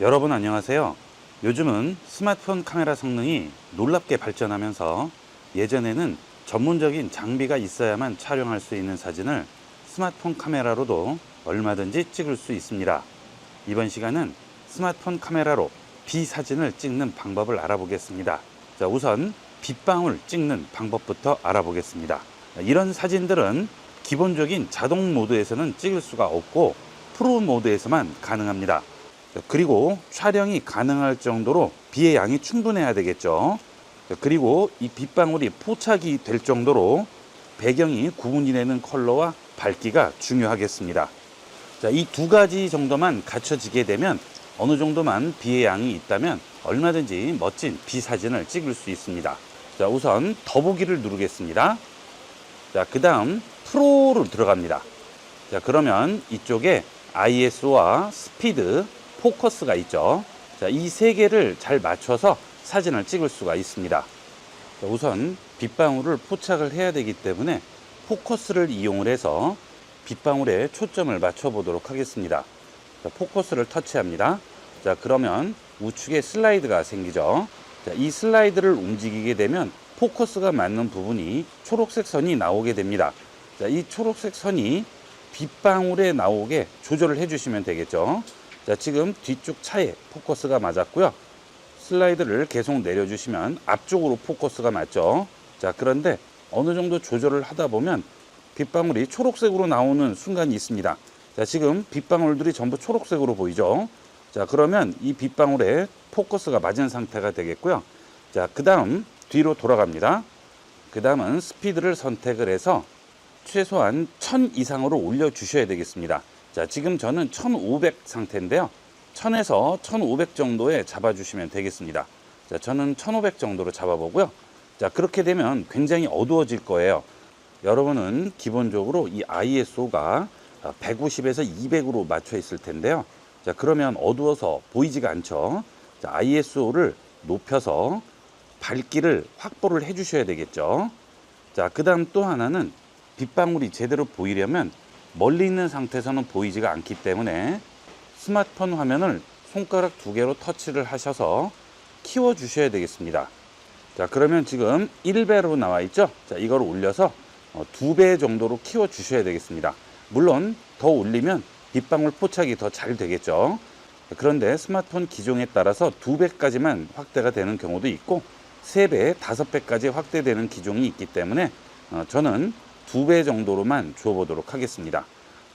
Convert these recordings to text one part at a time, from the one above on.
여러분 안녕하세요. 요즘은 스마트폰 카메라 성능이 놀랍게 발전하면서 예전에는 전문적인 장비가 있어야만 촬영할 수 있는 사진을 스마트폰 카메라로도 얼마든지 찍을 수 있습니다. 이번 시간은 스마트폰 카메라로 비 사진을 찍는 방법을 알아보겠습니다. 자, 우선 빗방울 찍는 방법부터 알아보겠습니다. 이런 사진들은 기본적인 자동 모드에서는 찍을 수가 없고 프로 모드에서만 가능합니다. 그리고 촬영이 가능할 정도로 비의 양이 충분해야 되겠죠. 그리고 이 빗방울이 포착이 될 정도로 배경이 구분이 되는 컬러와 밝기가 중요하겠습니다. 자, 이 두 가지 정도만 갖춰지게 되면 어느 정도만 비의 양이 있다면 얼마든지 멋진 비 사진을 찍을 수 있습니다. 자, 우선 더보기를 누르겠습니다. 자, 그 다음 프로로 들어갑니다. 자, 그러면 이쪽에 ISO와 스피드, 포커스가 있죠. 자, 이 세 개를 잘 맞춰서 사진을 찍을 수가 있습니다. 자, 우선 빗방울을 포착을 해야 되기 때문에 포커스를 이용을 해서 빗방울에 초점을 맞춰 보도록 하겠습니다. 자, 포커스를 터치합니다. 자, 그러면 우측에 슬라이드가 생기죠. 자, 이 슬라이드를 움직이게 되면 포커스가 맞는 부분이 초록색 선이 나오게 됩니다. 자, 이 초록색 선이 빗방울에 나오게 조절을 해주시면 되겠죠. 자, 지금 뒤쪽 차에 포커스가 맞았고요. 슬라이드를 계속 내려주시면 앞쪽으로 포커스가 맞죠. 자, 그런데 어느 정도 조절을 하다 보면 빗방울이 초록색으로 나오는 순간이 있습니다. 자, 지금 빗방울들이 전부 초록색으로 보이죠. 자, 그러면 이 빗방울에 포커스가 맞은 상태가 되겠고요. 자, 그 다음 뒤로 돌아갑니다. 그 다음은 스피드를 선택을 해서 최소한 1000 이상으로 올려 주셔야 되겠습니다. 자, 지금 저는 1500 상태인데요. 1000에서 1500 정도에 잡아 주시면 되겠습니다. 자, 저는 1500 정도로 잡아 보고요. 자, 그렇게 되면 굉장히 어두워질 거예요. 여러분은 기본적으로 이 ISO가 150에서 200으로 맞춰 있을 텐데요. 자, 그러면 어두워서 보이지가 않죠. 자, ISO를 높여서 밝기를 확보를 해 주셔야 되겠죠. 자, 그 다음 또 하나는 빗방울이 제대로 보이려면 멀리 있는 상태에서는 보이지가 않기 때문에 스마트폰 화면을 손가락 두 개로 터치를 하셔서 키워 주셔야 되겠습니다. 자, 그러면 지금 1배로 나와 있죠? 자, 이걸 올려서 어, 두배 정도로 키워 주셔야 되겠습니다. 물론 더 올리면 빗방울 포착이 더 잘 되겠죠. 그런데 스마트폰 기종에 따라서 두 배까지만 확대가 되는 경우도 있고 세 배, 다섯 배까지 확대되는 기종이 있기 때문에 어, 저는 두 배 정도로만 주어 보도록 하겠습니다.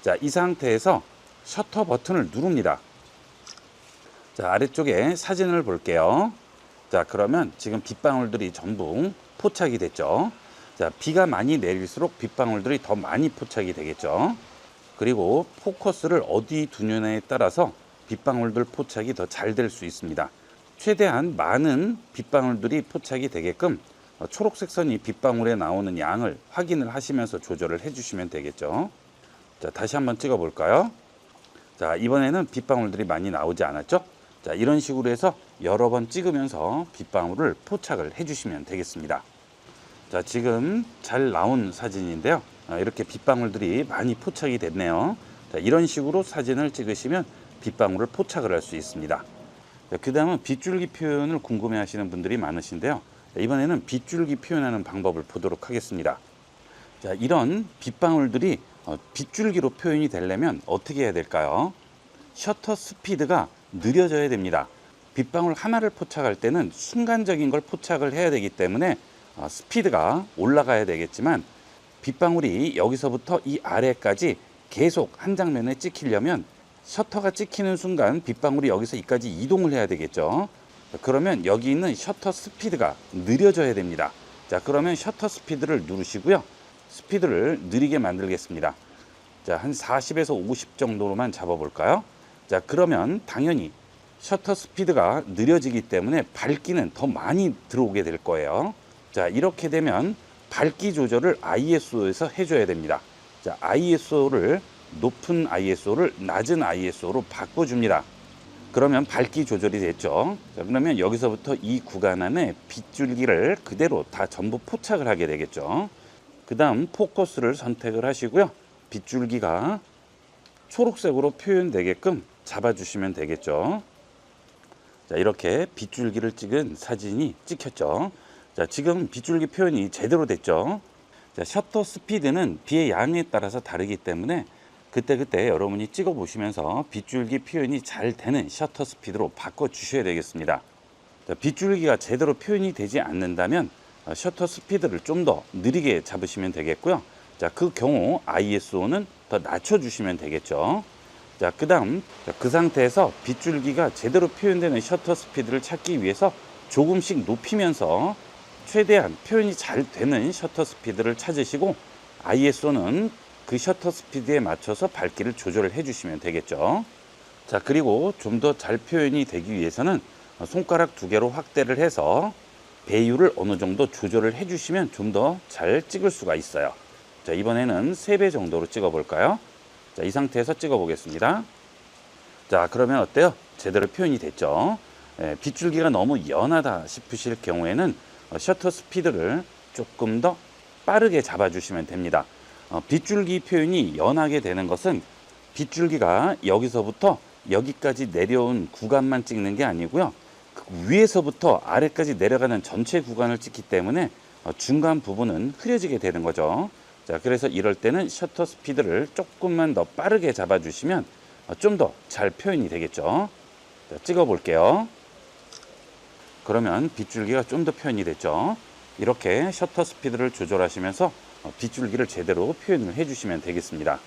자, 이 상태에서 셔터 버튼을 누릅니다. 자, 아래쪽에 사진을 볼게요. 자, 그러면 지금 빗방울들이 전부 포착이 됐죠. 자, 비가 많이 내릴수록 빗방울들이 더 많이 포착이 되겠죠. 그리고 포커스를 어디 두느냐에 따라서 빗방울들 포착이 더 잘 될 수 있습니다. 최대한 많은 빗방울들이 포착이 되게끔 어, 초록색 선이 빗방울에 나오는 양을 확인을 하시면서 조절을 해주시면 되겠죠. 자, 다시 한번 찍어 볼까요? 자, 이번에는 빗방울들이 많이 나오지 않았죠? 자, 이런 식으로 해서 여러 번 찍으면서 빗방울을 포착을 해주시면 되겠습니다. 자, 지금 잘 나온 사진인데요. 아, 이렇게 빗방울들이 많이 포착이 됐네요. 자, 이런 식으로 사진을 찍으시면 빗방울을 포착을 할 수 있습니다. 그 다음은 빗줄기 표현을 궁금해 하시는 분들이 많으신데요. 자, 이번에는 빗줄기 표현하는 방법을 보도록 하겠습니다. 자, 이런 빗방울들이 어, 빗줄기로 표현이 되려면 어떻게 해야 될까요? 셔터 스피드가 느려져야 됩니다. 빗방울 하나를 포착할 때는 순간적인 걸 포착을 해야 되기 때문에 어, 스피드가 올라가야 되겠지만 빗방울이 여기서부터 이 아래까지 계속 한 장면에 찍히려면 셔터가 찍히는 순간 빗방울이 여기서 이까지 이동을 해야 되겠죠. 그러면 여기 있는 셔터 스피드가 느려져야 됩니다. 자, 그러면 셔터 스피드를 누르시고요. 스피드를 느리게 만들겠습니다. 자, 한 40에서 50 정도로만 잡아 볼까요? 자, 그러면 당연히 셔터 스피드가 느려지기 때문에 밝기는 더 많이 들어오게 될 거예요. 자, 이렇게 되면 밝기 조절을 ISO에서 해줘야 됩니다. 자, ISO를 높은 ISO를 낮은 ISO로 바꿔줍니다. 그러면 밝기 조절이 됐죠. 자, 그러면 여기서부터 이 구간 안에 빗줄기를 그대로 다 전부 포착을 하게 되겠죠. 그 다음 포커스를 선택을 하시고요. 빗줄기가 초록색으로 표현되게끔 잡아주시면 되겠죠. 자, 이렇게 빗줄기를 찍은 사진이 찍혔죠. 자, 지금 빗줄기 표현이 제대로 됐죠. 자, 셔터 스피드는 비의 양에 따라서 다르기 때문에 그때그때 여러분이 찍어 보시면서 빗줄기 표현이 잘 되는 셔터 스피드로 바꿔 주셔야 되겠습니다. 자, 빗줄기가 제대로 표현이 되지 않는다면 어, 셔터 스피드를 좀 더 느리게 잡으시면 되겠고요. 자, 그 경우 ISO는 더 낮춰 주시면 되겠죠. 자, 그 다음 자, 그 상태에서 빗줄기가 제대로 표현되는 셔터 스피드를 찾기 위해서 조금씩 높이면서 최대한 표현이 잘 되는 셔터 스피드를 찾으시고 ISO는 그 셔터 스피드에 맞춰서 밝기를 조절을 해 주시면 되겠죠. 자, 그리고 좀 더 잘 표현이 되기 위해서는 손가락 두 개로 확대를 해서 배율을 어느 정도 조절을 해 주시면 좀 더 잘 찍을 수가 있어요. 자, 이번에는 세배 정도로 찍어 볼까요? 자, 이 상태에서 찍어 보겠습니다. 자, 그러면 어때요? 제대로 표현이 됐죠? 예, 빗줄기가 너무 연하다 싶으실 경우에는 어, 셔터 스피드를 조금 더 빠르게 잡아주시면 됩니다. 어, 빗줄기 표현이 연하게 되는 것은 빗줄기가 여기서부터 여기까지 내려온 구간만 찍는 게 아니고요. 그 위에서부터 아래까지 내려가는 전체 구간을 찍기 때문에 어, 중간 부분은 흐려지게 되는 거죠. 자, 그래서 이럴 때는 셔터 스피드를 조금만 더 빠르게 잡아주시면 어, 좀더 잘 표현이 되겠죠. 자, 찍어 볼게요. 그러면 빗줄기가 좀 더 표현이 됐죠. 이렇게 셔터 스피드를 조절하시면서 어, 빗줄기를 제대로 표현을 해주시면 되겠습니다.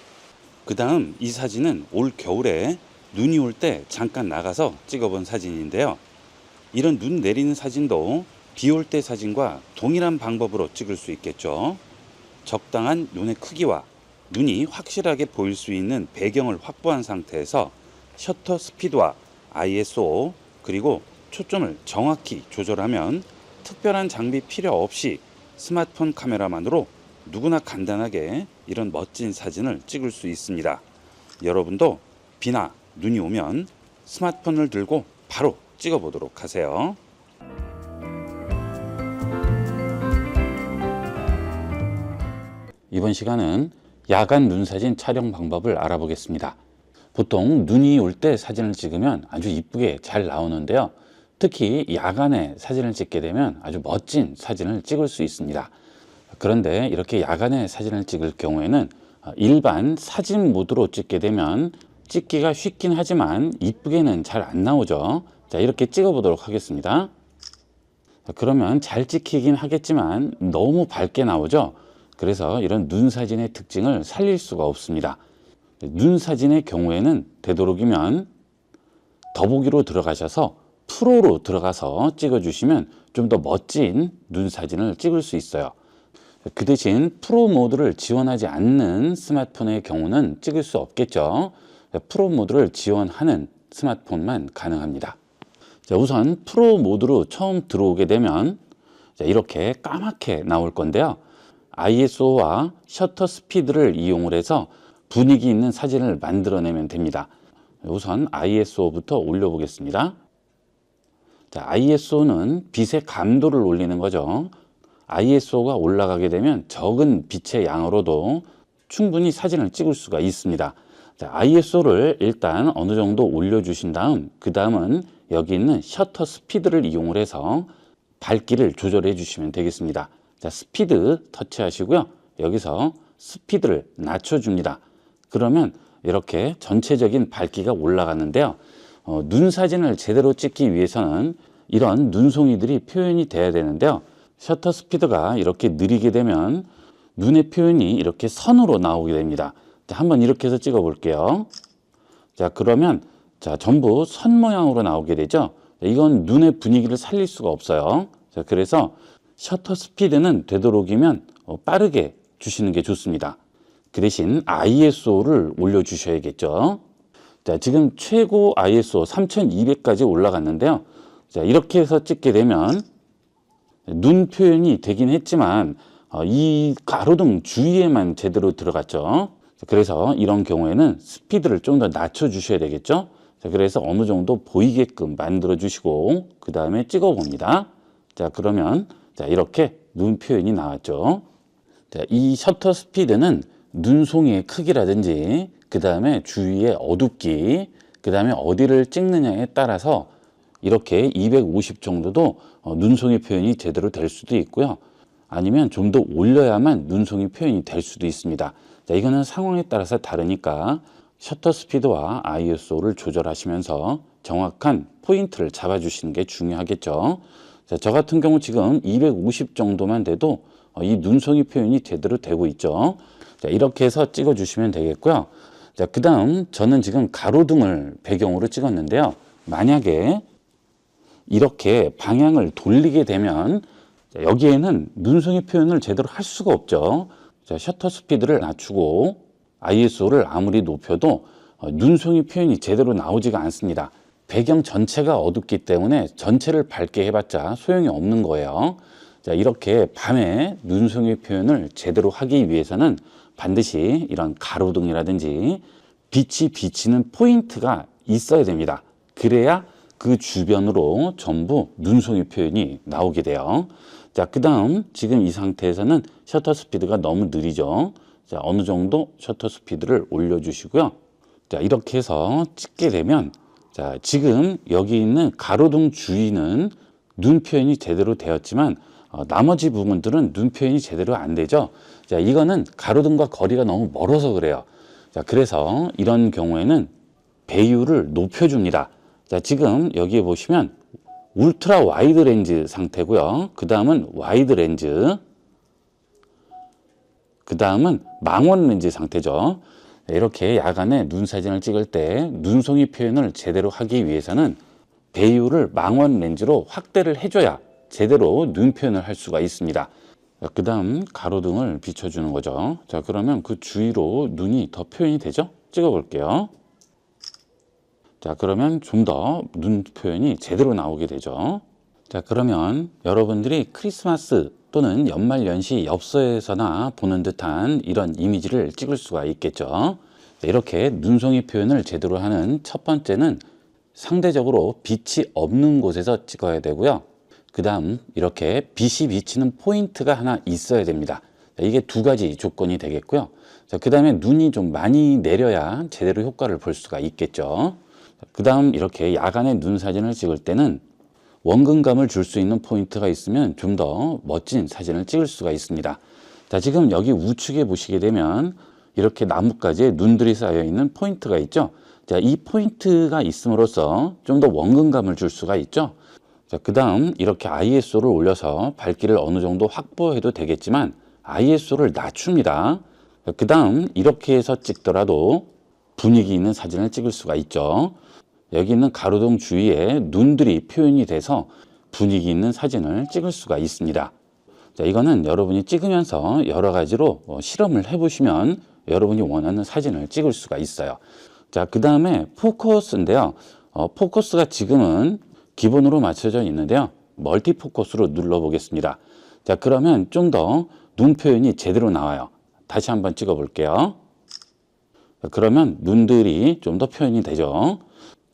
그 다음 이 사진은 올 겨울에 눈이 올 때 잠깐 나가서 찍어본 사진인데요. 이런 눈 내리는 사진도 비 올 때 사진과 동일한 방법으로 찍을 수 있겠죠. 적당한 눈의 크기와 눈이 확실하게 보일 수 있는 배경을 확보한 상태에서 셔터 스피드와 ISO 그리고 초점을 정확히 조절하면 특별한 장비 필요 없이 스마트폰 카메라만으로 누구나 간단하게 이런 멋진 사진을 찍을 수 있습니다. 여러분도 비나 눈이 오면 스마트폰을 들고 바로 찍어 보도록 하세요. 이번 시간은 야간 눈 사진 촬영 방법을 알아보겠습니다. 보통 눈이 올 때 사진을 찍으면 아주 이쁘게 잘 나오는데요. 특히 야간에 사진을 찍게 되면 아주 멋진 사진을 찍을 수 있습니다. 그런데 이렇게 야간에 사진을 찍을 경우에는 일반 사진 모드로 찍게 되면 찍기가 쉽긴 하지만 이쁘게는 잘 안 나오죠. 자, 이렇게 찍어 보도록 하겠습니다. 자, 그러면 잘 찍히긴 하겠지만 너무 밝게 나오죠. 그래서 이런 눈 사진의 특징을 살릴 수가 없습니다. 눈 사진의 경우에는 되도록이면 더보기로 들어가셔서 프로로 들어가서 찍어 주시면 좀 더 멋진 눈 사진을 찍을 수 있어요. 그 대신 프로 모드를 지원하지 않는 스마트폰의 경우는 찍을 수 없겠죠. 프로 모드를 지원하는 스마트폰만 가능합니다. 자, 우선 프로 모드로 처음 들어오게 되면 자, 이렇게 까맣게 나올 건데요. ISO와 셔터 스피드를 이용을 해서 분위기 있는 사진을 만들어내면 됩니다. 우선 ISO부터 올려보겠습니다. 자, ISO는 빛의 감도를 올리는 거죠. ISO가 올라가게 되면 적은 빛의 양으로도 충분히 사진을 찍을 수가 있습니다. 자, ISO를 일단 어느 정도 올려주신 다음, 그 다음은 여기 있는 셔터 스피드를 이용을 해서 밝기를 조절해 주시면 되겠습니다. 자, 스피드 터치하시고요. 여기서 스피드를 낮춰줍니다. 그러면 이렇게 전체적인 밝기가 올라가는데요. 어, 눈 사진을 제대로 찍기 위해서는 이런 눈송이들이 표현이 돼야 되는데요. 셔터 스피드가 이렇게 느리게 되면 눈의 표현이 이렇게 선으로 나오게 됩니다. 자, 한번 이렇게 해서 찍어 볼게요. 자, 그러면 자, 전부 선 모양으로 나오게 되죠. 이건 눈의 분위기를 살릴 수가 없어요. 자, 그래서 셔터 스피드는 되도록이면 어, 빠르게 주시는 게 좋습니다. 그 대신 ISO를 올려 주셔야겠죠. 자, 지금 최고 ISO 3200까지 올라갔는데요. 자, 이렇게 해서 찍게 되면 눈 표현이 되긴 했지만 어, 이 가로등 주위에만 제대로 들어갔죠. 그래서 이런 경우에는 스피드를 좀 더 낮춰 주셔야 되겠죠. 자, 그래서 어느 정도 보이게끔 만들어 주시고 그 다음에 찍어 봅니다. 자, 그러면 자, 이렇게 눈 표현이 나왔죠. 자, 이 셔터 스피드는 눈송이의 크기라든지 그 다음에 주위의 어둡기 그 다음에 어디를 찍느냐에 따라서 이렇게 250 정도도 어, 눈송이 표현이 제대로 될 수도 있고요. 아니면 좀 더 올려야만 눈송이 표현이 될 수도 있습니다. 자, 이거는 상황에 따라서 다르니까 셔터 스피드와 ISO를 조절하시면서 정확한 포인트를 잡아주시는 게 중요하겠죠. 자, 저 같은 경우 지금 250 정도만 돼도 어, 이 눈송이 표현이 제대로 되고 있죠. 자, 이렇게 해서 찍어주시면 되겠고요. 자, 그 다음 저는 지금 가로등을 배경으로 찍었는데요. 만약에 이렇게 방향을 돌리게 되면 자, 여기에는 눈송이 표현을 제대로 할 수가 없죠. 자, 셔터 스피드를 낮추고 ISO를 아무리 높여도 어, 눈송이 표현이 제대로 나오지가 않습니다. 배경 전체가 어둡기 때문에 전체를 밝게 해봤자 소용이 없는 거예요. 자, 이렇게 밤에 눈송이 표현을 제대로 하기 위해서는 반드시 이런 가로등이라든지 빛이 비치는 포인트가 있어야 됩니다. 그래야 그 주변으로 전부 눈송이 표현이 나오게 돼요. 자, 그 다음 지금 이 상태에서는 셔터 스피드가 너무 느리죠. 자, 어느 정도 셔터 스피드를 올려주시고요. 자, 이렇게 해서 찍게 되면 자, 지금 여기 있는 가로등 주위는 눈 표현이 제대로 되었지만 어, 나머지 부분들은 눈 표현이 제대로 안 되죠. 자, 이거는 가로등과 거리가 너무 멀어서 그래요. 자, 그래서 이런 경우에는 배율을 높여줍니다. 자, 지금 여기에 보시면 울트라 와이드 렌즈 상태고요. 그 다음은 와이드 렌즈. 그 다음은 망원 렌즈 상태죠. 이렇게 야간에 눈 사진을 찍을 때 눈송이 표현을 제대로 하기 위해서는 배율을 망원 렌즈로 확대를 해줘야 제대로 눈 표현을 할 수가 있습니다. 그 다음 가로등을 비춰주는 거죠. 자, 그러면 그 주위로 눈이 더 표현이 되죠? 찍어 볼게요. 자, 그러면 좀 더 눈 표현이 제대로 나오게 되죠. 자, 그러면 여러분들이 크리스마스 또는 연말 연시 엽서에서나 보는 듯한 이런 이미지를 찍을 수가 있겠죠. 자, 이렇게 눈송이 표현을 제대로 하는 첫 번째는 상대적으로 빛이 없는 곳에서 찍어야 되고요. 그 다음 이렇게 빛이 비치는 포인트가 하나 있어야 됩니다. 자, 이게 두 가지 조건이 되겠고요. 자, 그 다음에 눈이 좀 많이 내려야 제대로 효과를 볼 수가 있겠죠. 그 다음 이렇게 야간에 눈 사진을 찍을 때는 원근감을 줄 수 있는 포인트가 있으면 좀 더 멋진 사진을 찍을 수가 있습니다. 자, 지금 여기 우측에 보시게 되면 이렇게 나뭇가지에 눈들이 쌓여 있는 포인트가 있죠. 자, 이 포인트가 있음으로써 좀 더 원근감을 줄 수가 있죠. 자, 그 다음 이렇게 ISO를 올려서 밝기를 어느 정도 확보해도 되겠지만 ISO를 낮춥니다. 그 다음 이렇게 해서 찍더라도 분위기 있는 사진을 찍을 수가 있죠. 여기 있는 가로등 주위에 눈들이 표현이 돼서 분위기 있는 사진을 찍을 수가 있습니다. 자, 이거는 여러분이 찍으면서 여러 가지로 어, 실험을 해보시면 여러분이 원하는 사진을 찍을 수가 있어요. 자, 그 다음에 포커스인데요. 어, 포커스가 지금은 기본으로 맞춰져 있는데요. 멀티 포커스로 눌러보겠습니다. 자, 그러면 좀 더 눈 표현이 제대로 나와요. 다시 한번 찍어 볼게요. 자, 그러면 눈들이 좀 더 표현이 되죠.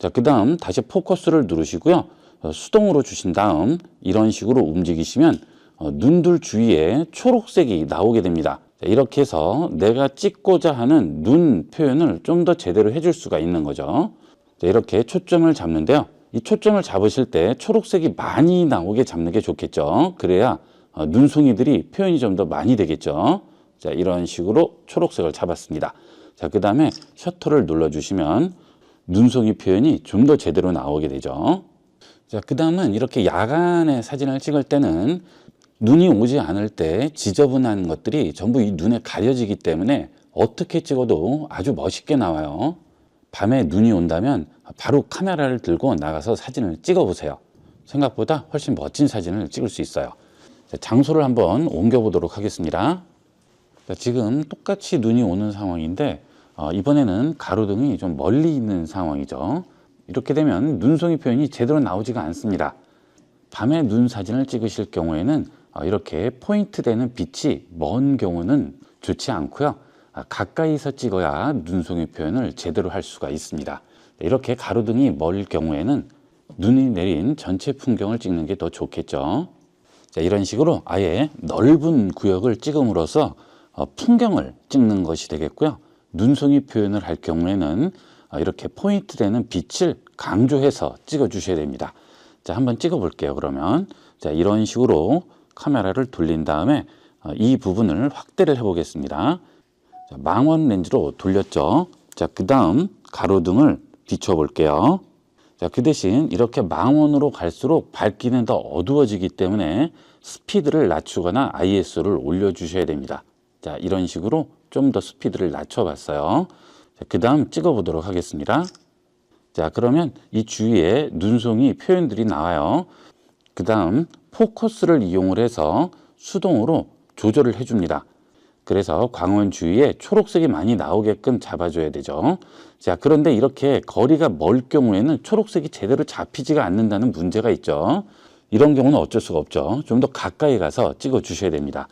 자, 그 다음 다시 포커스를 누르시고요. 어, 수동으로 주신 다음 이런 식으로 움직이시면 어, 눈들 주위에 초록색이 나오게 됩니다. 자, 이렇게 해서 내가 찍고자 하는 눈 표현을 좀 더 제대로 해줄 수가 있는 거죠. 자, 이렇게 초점을 잡는데요. 이 초점을 잡으실 때 초록색이 많이 나오게 잡는 게 좋겠죠. 그래야 어, 눈송이들이 표현이 좀 더 많이 되겠죠. 자, 이런 식으로 초록색을 잡았습니다. 자, 그 다음에 셔터를 눌러주시면 눈송이 표현이 좀 더 제대로 나오게 되죠. 자, 그 다음은 이렇게 야간에 사진을 찍을 때는 눈이 오지 않을 때 지저분한 것들이 전부 이 눈에 가려지기 때문에 어떻게 찍어도 아주 멋있게 나와요. 밤에 눈이 온다면 바로 카메라를 들고 나가서 사진을 찍어 보세요. 생각보다 훨씬 멋진 사진을 찍을 수 있어요. 자, 장소를 한번 옮겨 보도록 하겠습니다. 자, 지금 똑같이 눈이 오는 상황인데 어, 이번에는 가로등이 좀 멀리 있는 상황이죠. 이렇게 되면 눈송이 표현이 제대로 나오지가 않습니다. 밤에 눈 사진을 찍으실 경우에는 어, 이렇게 포인트 되는 빛이 먼 경우는 좋지 않고요. 아, 가까이서 찍어야 눈송이 표현을 제대로 할 수가 있습니다. 이렇게 가로등이 멀 경우에는 눈이 내린 전체 풍경을 찍는 게 더 좋겠죠. 자, 이런 식으로 아예 넓은 구역을 찍음으로써 어, 풍경을 찍는 것이 되겠고요. 눈송이 표현을 할 경우에는 어, 이렇게 포인트 되는 빛을 강조해서 찍어 주셔야 됩니다. 자, 한번 찍어 볼게요. 그러면 자, 이런 식으로 카메라를 돌린 다음에 어, 이 부분을 확대를 해 보겠습니다. 자, 망원 렌즈로 돌렸죠. 자, 그 다음 가로등을 비춰 볼게요. 자, 그 대신 이렇게 망원으로 갈수록 밝기는 더 어두워지기 때문에 스피드를 낮추거나 ISO를 올려 주셔야 됩니다. 자, 이런 식으로 좀 더 스피드를 낮춰 봤어요. 자, 그다음 찍어 보도록 하겠습니다. 자, 그러면 이 주위에 눈송이 표현들이 나와요. 그 다음 포커스를 이용을 해서 수동으로 조절을 해줍니다. 그래서 광원 주위에 초록색이 많이 나오게끔 잡아줘야 되죠. 자, 그런데 이렇게 거리가 멀 경우에는 초록색이 제대로 잡히지가 않는다는 문제가 있죠. 이런 경우는 어쩔 수가 없죠. 좀 더 가까이 가서 찍어 주셔야 됩니다.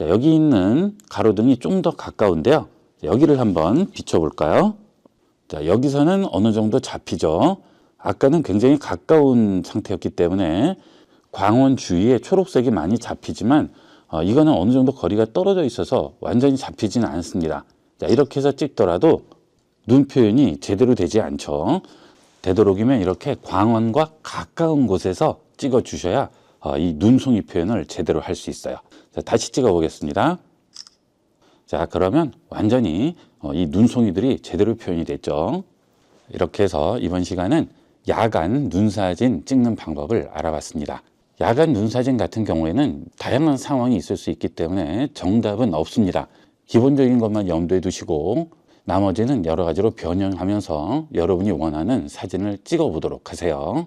자, 여기 있는 가로등이 좀 더 가까운데요. 자, 여기를 한번 비춰볼까요? 자, 여기서는 어느 정도 잡히죠. 아까는 굉장히 가까운 상태였기 때문에 광원 주위에 초록색이 많이 잡히지만 어, 이거는 어느 정도 거리가 떨어져 있어서 완전히 잡히지는 않습니다. 자, 이렇게 해서 찍더라도 눈 표현이 제대로 되지 않죠. 되도록이면 이렇게 광원과 가까운 곳에서 찍어 주셔야 어, 이 눈송이 표현을 제대로 할 수 있어요. 자, 다시 찍어 보겠습니다. 자, 그러면 완전히 어, 이 눈송이들이 제대로 표현이 됐죠. 이렇게 해서 이번 시간은 야간 눈사진 찍는 방법을 알아봤습니다. 야간 눈사진 같은 경우에는 다양한 상황이 있을 수 있기 때문에 정답은 없습니다. 기본적인 것만 염두에 두시고 나머지는 여러 가지로 변형하면서 여러분이 원하는 사진을 찍어 보도록 하세요.